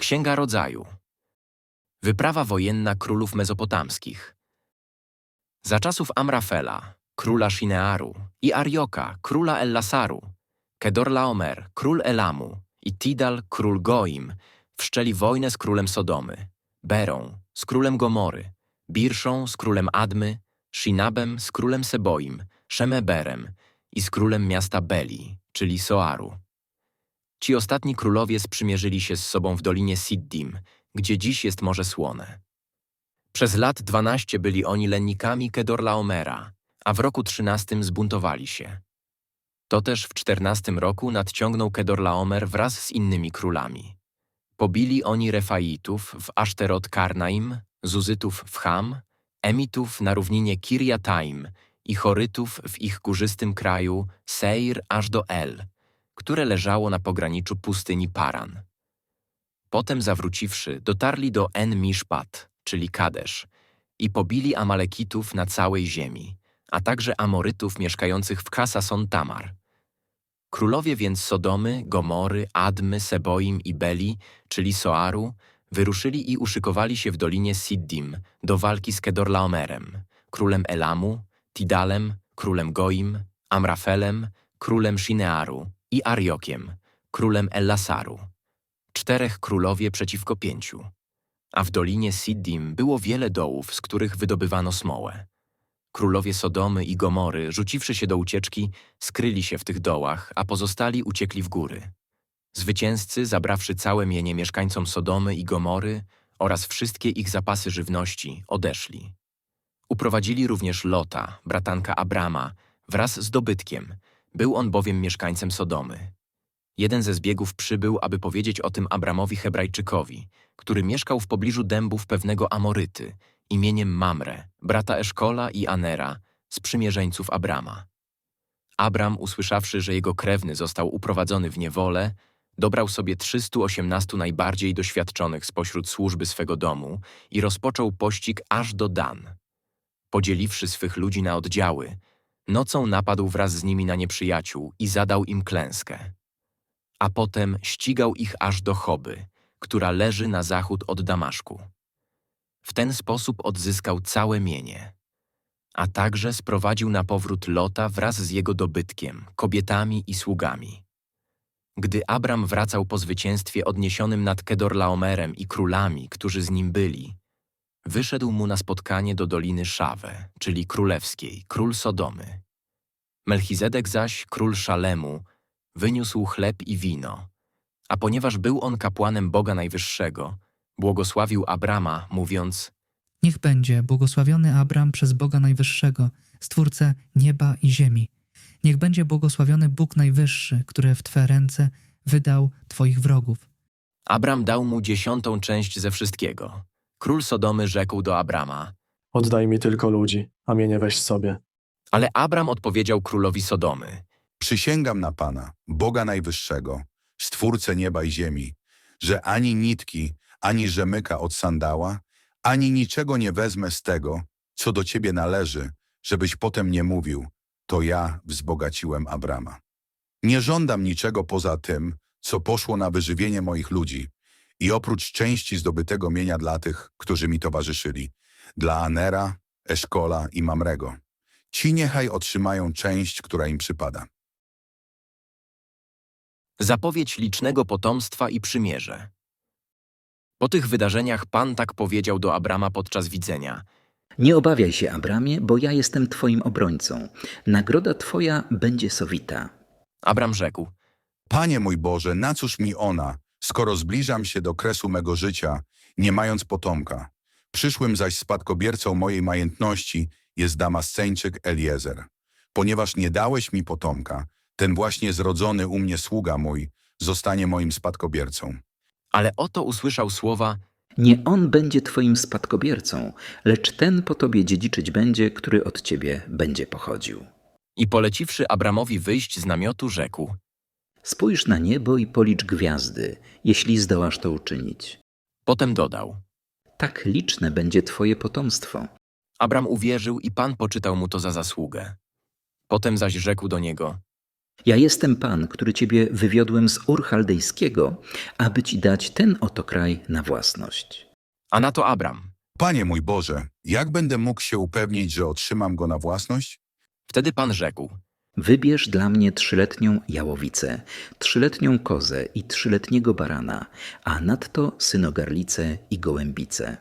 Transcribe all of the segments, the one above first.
Księga Rodzaju. Wyprawa wojenna królów mezopotamskich. Za czasów Amrafela, króla Shinearu, i Arioka, króla Ellasaru, Kedorlaomer, król Elamu i Tidal, król Goim, wszczęli wojnę z królem Sodomy, Berą, z królem Gomory, Birszą, z królem Admy, Shinabem, z królem Seboim, Szemeberem i z królem miasta Beli, czyli Soaru. Ci ostatni królowie sprzymierzyli się z sobą w dolinie Siddim, gdzie dziś jest Morze Słone. Przez lat dwanaście byli oni lennikami Kedorlaomera, a w roku trzynastym zbuntowali się. To też w czternastym roku nadciągnął Kedorlaomer wraz z innymi królami. Pobili oni Refaitów w Aszterot Karnaim, Zuzytów w Ham, Emitów na równinie Kirjataim i Chorytów w ich górzystym kraju Seir aż do El, które leżało na pograniczu pustyni Paran. Potem zawróciwszy, dotarli do En-Mishpat, czyli Kadesz, i pobili Amalekitów na całej ziemi, a także Amorytów mieszkających w Kasason Tamar. Królowie więc Sodomy, Gomory, Admy, Seboim i Beli, czyli Soaru, wyruszyli i uszykowali się w dolinie Siddim do walki z Kedorlaomerem, królem Elamu, Tidalem, królem Goim, Amrafelem, królem Shinearu i Ariokiem, królem Ellasaru. Czterech królowie przeciwko pięciu. A w dolinie Siddim było wiele dołów, z których wydobywano smołę. Królowie Sodomy i Gomory, rzuciwszy się do ucieczki, skryli się w tych dołach, a pozostali uciekli w góry. Zwycięzcy, zabrawszy całe mienie mieszkańcom Sodomy i Gomory oraz wszystkie ich zapasy żywności, odeszli. Uprowadzili również Lota, bratanka Abrama, wraz z dobytkiem. Był on bowiem mieszkańcem Sodomy. Jeden ze zbiegów przybył, aby powiedzieć o tym Abramowi Hebrajczykowi, który mieszkał w pobliżu dębów pewnego Amoryty, imieniem Mamre, brata Eszkola i Anera, sprzymierzeńców Abrama. Abram, usłyszawszy, że jego krewny został uprowadzony w niewolę, dobrał sobie 318 najbardziej doświadczonych spośród służby swego domu i rozpoczął pościg aż do Dan. Podzieliwszy swych ludzi na oddziały, nocą napadł wraz z nimi na nieprzyjaciół i zadał im klęskę. A potem ścigał ich aż do Choby, która leży na zachód od Damaszku. W ten sposób odzyskał całe mienie. A także sprowadził na powrót Lota wraz z jego dobytkiem, kobietami i sługami. Gdy Abram wracał po zwycięstwie odniesionym nad Kedorlaomerem i królami, którzy z nim byli, wyszedł mu na spotkanie do doliny Szawe, czyli królewskiej, król Sodomy. Melchizedek zaś, król Szalemu, wyniósł chleb i wino, a ponieważ był on kapłanem Boga Najwyższego, błogosławił Abrama, mówiąc Niech będzie błogosławiony Abram przez Boga Najwyższego, Stwórcę nieba i ziemi. Niech będzie błogosławiony Bóg Najwyższy, który w Twe ręce wydał Twoich wrogów. Abram dał mu dziesiątą część ze wszystkiego. Król Sodomy rzekł do Abrama, Oddaj mi tylko ludzi, a mnie nie weź sobie. ale Abram odpowiedział królowi Sodomy. Przysięgam na Pana, Boga Najwyższego, Stwórcę nieba i ziemi, że ani nitki, ani rzemyka od sandała, ani niczego nie wezmę z tego, co do Ciebie należy, żebyś potem nie mówił, to ja wzbogaciłem Abrama. Nie żądam niczego poza tym, co poszło na wyżywienie moich ludzi i oprócz części zdobytego mienia dla tych, którzy mi towarzyszyli, dla Anera, Eszkola i Mamrego. Ci niechaj otrzymają część, która im przypada. Zapowiedź licznego potomstwa i przymierze. Po tych wydarzeniach Pan tak powiedział do Abrama podczas widzenia. Nie obawiaj się, Abramie, bo ja jestem Twoim obrońcą. Nagroda Twoja będzie sowita. Abram rzekł, Panie mój Boże, na cóż mi ona, skoro zbliżam się do kresu mego życia, nie mając potomka? Przyszłym zaś spadkobiercą mojej majętności jest Damasceńczyk Eliezer. Ponieważ nie dałeś mi potomka, ten właśnie zrodzony u mnie sługa mój zostanie moim spadkobiercą. ale oto usłyszał słowa Nie on będzie Twoim spadkobiercą, lecz ten po Tobie dziedziczyć będzie, który od Ciebie będzie pochodził. i poleciwszy Abramowi wyjść z namiotu, rzekł. Spójrz na niebo i policz gwiazdy, jeśli zdołasz to uczynić. Potem dodał. Tak liczne będzie Twoje potomstwo. Abram uwierzył i Pan poczytał mu to za zasługę. Potem zaś rzekł do niego. Ja jestem Pan, który ciebie wywiodłem z Ur Chaldejskiego, aby ci dać ten oto kraj na własność. A na to Abram. Panie mój Boże, jak będę mógł się upewnić, że otrzymam go na własność? Wtedy Pan rzekł. Wybierz dla mnie trzyletnią jałowicę, trzyletnią kozę i trzyletniego barana, a nadto synogarlicę i gołębicę.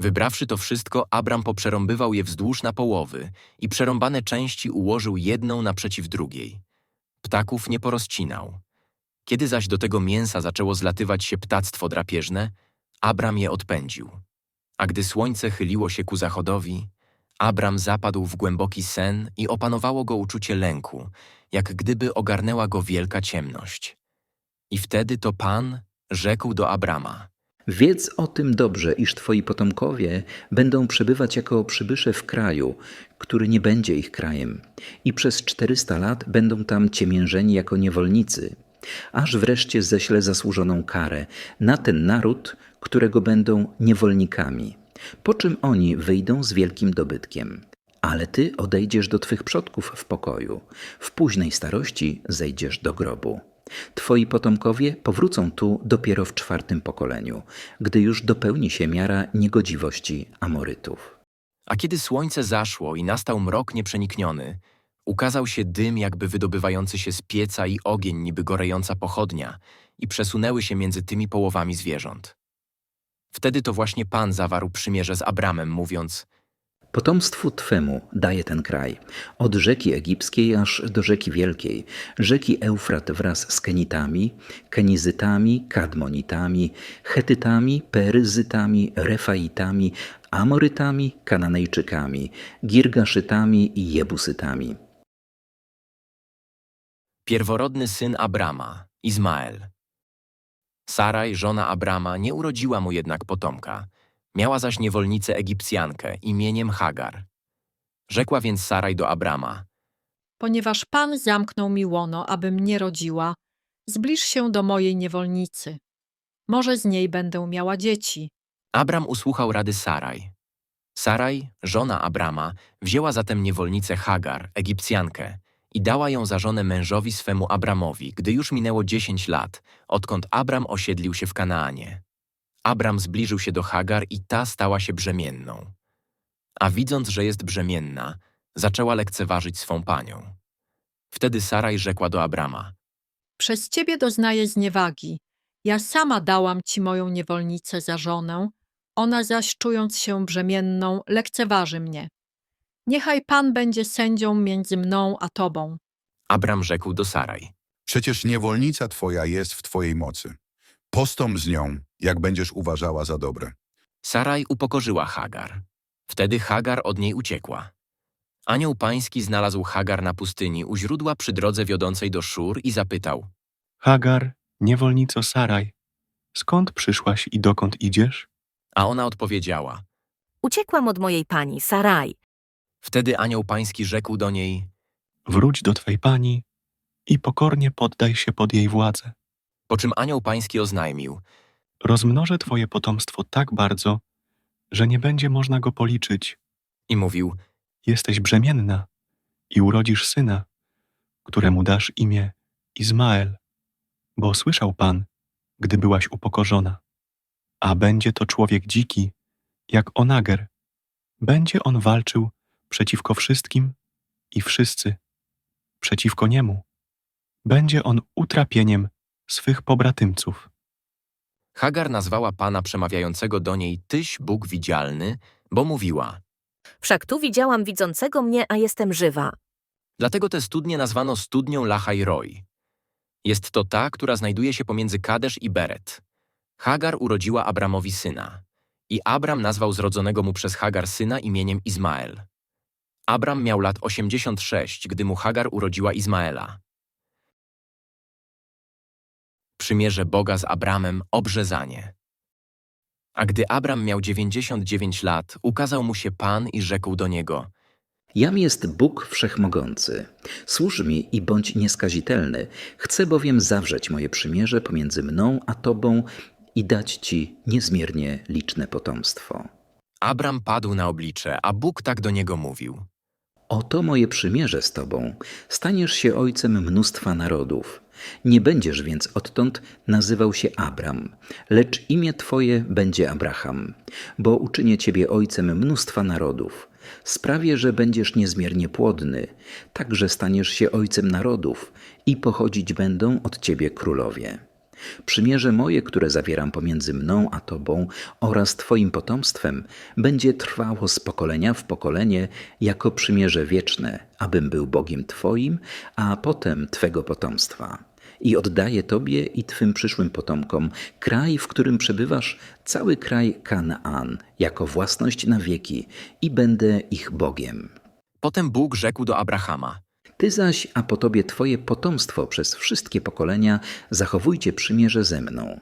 Wybrawszy to wszystko, Abram poprzerąbywał je wzdłuż na połowy i przerąbane części ułożył jedną naprzeciw drugiej. Ptaków nie porozcinał. Kiedy zaś do tego mięsa zaczęło zlatywać się ptactwo drapieżne, Abram je odpędził. A gdy słońce chyliło się ku zachodowi, Abram zapadł w głęboki sen i opanowało go uczucie lęku, jak gdyby ogarnęła go wielka ciemność. I wtedy to Pan rzekł do Abrama – Wiedz o tym dobrze, iż twoi potomkowie będą przebywać jako przybysze w kraju, który nie będzie ich krajem, i przez czterysta lat będą tam ciemiężeni jako niewolnicy, aż wreszcie ześlę zasłużoną karę na ten naród, którego będą niewolnikami, po czym oni wyjdą z wielkim dobytkiem. Ale ty odejdziesz do twych przodków w pokoju, w późnej starości zejdziesz do grobu. Twoi potomkowie powrócą tu dopiero w czwartym pokoleniu, gdy już dopełni się miara niegodziwości Amorytów. A kiedy słońce zaszło i nastał mrok nieprzenikniony, ukazał się dym jakby wydobywający się z pieca i ogień niby gorejąca pochodnia i przesunęły się między tymi połowami zwierząt. Wtedy to właśnie Pan zawarł przymierze z Abramem, mówiąc Potomstwu Twemu daje ten kraj, od rzeki egipskiej aż do rzeki wielkiej, rzeki Eufrat wraz z Kenitami, Kenizytami, Kadmonitami, Chetytami, Peryzytami, Refaitami, Amorytami, Kananejczykami, Girgaszytami i Jebusytami. pierworodny syn Abrama, Izmael. Saraj, żona Abrama, nie urodziła mu jednak potomka. Miała zaś niewolnicę Egipcjankę imieniem Hagar. Rzekła więc Saraj do Abrama – Ponieważ Pan zamknął mi łono, abym nie rodziła, zbliż się do mojej niewolnicy. Może z niej będę miała dzieci. Abram usłuchał rady Saraj. Saraj, żona Abrama, wzięła zatem niewolnicę Hagar, Egipcjankę, i dała ją za żonę mężowi swemu Abramowi, gdy już minęło dziesięć lat, odkąd Abram osiedlił się w Kanaanie. Abram zbliżył się do Hagar i ta stała się brzemienną. A widząc, że jest brzemienna, zaczęła lekceważyć swą panią. Wtedy Saraj rzekła do Abrama – Przez ciebie doznaję zniewagi. Ja sama dałam ci moją niewolnicę za żonę, ona zaś, czując się brzemienną, lekceważy mnie. Niechaj Pan będzie sędzią między mną a tobą. Abram rzekł do Saraj – Przecież niewolnica twoja jest w twojej mocy. Postąp z nią, jak będziesz uważała za dobre. Saraj upokorzyła Hagar. Wtedy Hagar od niej uciekła. Anioł pański znalazł Hagar na pustyni u źródła przy drodze wiodącej do Szur i zapytał Hagar, niewolnico Saraj, skąd przyszłaś i dokąd idziesz? A ona odpowiedziała. Uciekłam od mojej pani, Saraj. Wtedy anioł pański rzekł do niej, Wróć do twej pani i pokornie poddaj się pod jej władzę. po czym anioł pański oznajmił. Rozmnożę twoje potomstwo tak bardzo, że nie będzie można go policzyć. I mówił, Jesteś brzemienna i urodzisz syna, któremu dasz imię Izmael, bo słyszał Pan, gdy byłaś upokorzona. A będzie to człowiek dziki, jak Onager. Będzie on walczył przeciwko wszystkim i wszyscy przeciwko niemu. Będzie on utrapieniem swych pobratymców. Hagar nazwała Pana przemawiającego do niej Tyś Bóg widzialny, bo mówiła. Wszak tu widziałam widzącego mnie, a jestem żywa. Dlatego tę studnię nazwano studnią Lachaj Roi. Jest to ta, która znajduje się pomiędzy Kadesz i Beret. Hagar urodziła Abramowi syna. I Abram nazwał zrodzonego mu przez Hagar syna imieniem Izmael. Abram miał lat 86, gdy mu Hagar urodziła Izmaela. Przymierze Boga z Abramem obrzezanie. A gdy Abram miał 99 lat, ukazał mu się Pan i rzekł do niego – Jam jest Bóg Wszechmogący. Służ mi i bądź nieskazitelny. Chcę bowiem zawrzeć moje przymierze pomiędzy mną a Tobą i dać Ci niezmiernie liczne potomstwo. Abram padł na oblicze, a Bóg tak do niego mówił. Oto moje przymierze z tobą. Staniesz się ojcem mnóstwa narodów. Nie będziesz więc odtąd nazywał się Abram, lecz imię twoje będzie Abraham, bo uczynię ciebie ojcem mnóstwa narodów. Sprawię, że będziesz niezmiernie płodny, także staniesz się ojcem narodów i pochodzić będą od ciebie królowie. Przymierze moje, które zawieram pomiędzy mną a Tobą oraz Twoim potomstwem, będzie trwało z pokolenia w pokolenie jako przymierze wieczne, abym był Bogiem Twoim, a potem Twego potomstwa. I oddaję Tobie i Twym przyszłym potomkom kraj, w którym przebywasz, cały kraj Kanaan, jako własność na wieki, i będę ich Bogiem. Potem Bóg rzekł do Abrahama: Ty zaś, a po tobie twoje potomstwo przez wszystkie pokolenia, zachowujcie przymierze ze mną.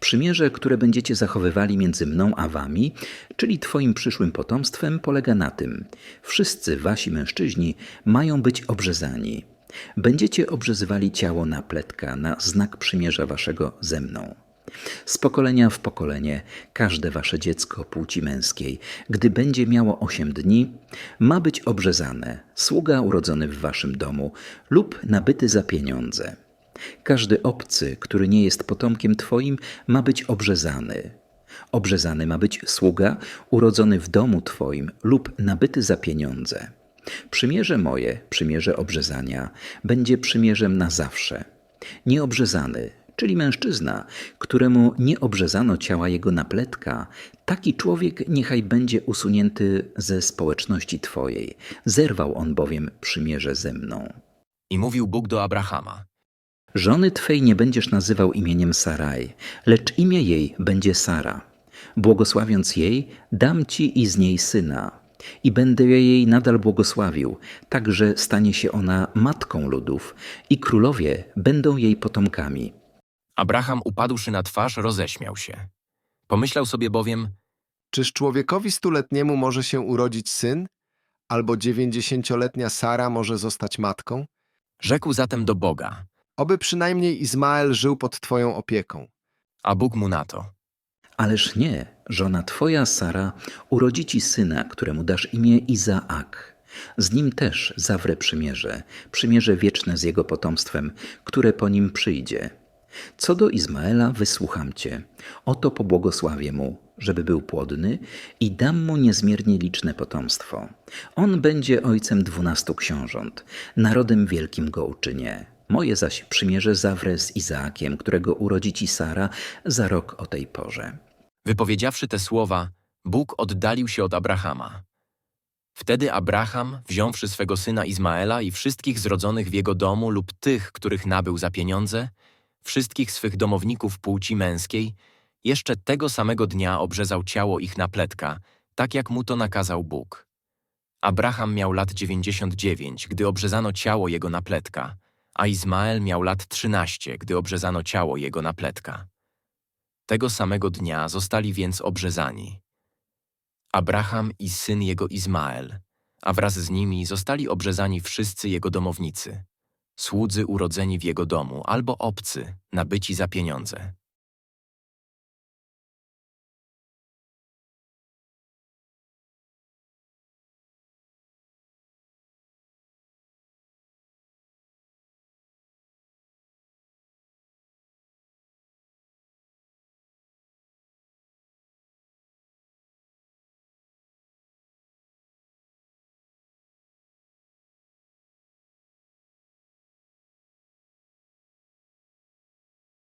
Przymierze, które będziecie zachowywali między mną a wami, czyli twoim przyszłym potomstwem, polega na tym: wszyscy wasi mężczyźni mają być obrzezani. Będziecie obrzezywali ciało na pletka, na znak przymierza waszego ze mną. Z pokolenia w pokolenie każde wasze dziecko płci męskiej, gdy będzie miało osiem dni, ma być obrzezane, sługa urodzony w waszym domu lub nabyty za pieniądze. Każdy obcy, który nie jest potomkiem twoim, ma być obrzezany. Obrzezany ma być sługa urodzony w domu twoim lub nabyty za pieniądze. Przymierze moje, przymierze obrzezania, będzie przymierzem na zawsze. Nieobrzezany, czyli mężczyzna, któremu nie obrzezano ciała jego napletka, taki człowiek niechaj będzie usunięty ze społeczności Twojej. Zerwał on bowiem przymierze ze mną. I mówił Bóg do Abrahama: Żony Twej nie będziesz nazywał imieniem Saraj, lecz imię jej będzie Sara. Błogosławiąc jej, dam Ci i z niej syna. I będę jej nadal błogosławił, tak że stanie się ona matką ludów i królowie będą jej potomkami. Abraham, upadłszy na twarz, roześmiał się. Pomyślał sobie bowiem: Czyż człowiekowi stuletniemu może się urodzić syn? Albo dziewięćdziesięcioletnia Sara może zostać matką? Rzekł zatem do Boga, Oby przynajmniej Izmael żył pod Twoją opieką. a Bóg mu na to: Ależ nie, żona twoja Sara urodzi ci syna, któremu dasz imię Izaak. Z nim też zawrę przymierze, przymierze wieczne z jego potomstwem, które po nim przyjdzie. Co do Izmaela, wysłucham cię. Oto pobłogosławię mu, żeby był płodny i dam mu niezmiernie liczne potomstwo. On będzie ojcem dwunastu książąt, narodem wielkim go uczynię. Moje zaś przymierze zawrę z Izaakiem, którego urodzi ci Sara za rok o tej porze. Wypowiedziawszy te słowa, Bóg oddalił się od Abrahama. Wtedy Abraham, wziąwszy swego syna Izmaela i wszystkich zrodzonych w jego domu lub tych, których nabył za pieniądze, wszystkich swych domowników płci męskiej, jeszcze tego samego dnia obrzezał ciało ich na pletka, tak jak mu to nakazał Bóg. Abraham miał lat 99, gdy obrzezano ciało jego na pletka, a Izmael miał lat 13, gdy obrzezano ciało jego na pletka. Tego samego dnia zostali więc obrzezani. Abraham i syn jego Izmael, a wraz z nimi zostali obrzezani wszyscy jego domownicy, słudzy urodzeni w jego domu albo obcy, nabyci za pieniądze.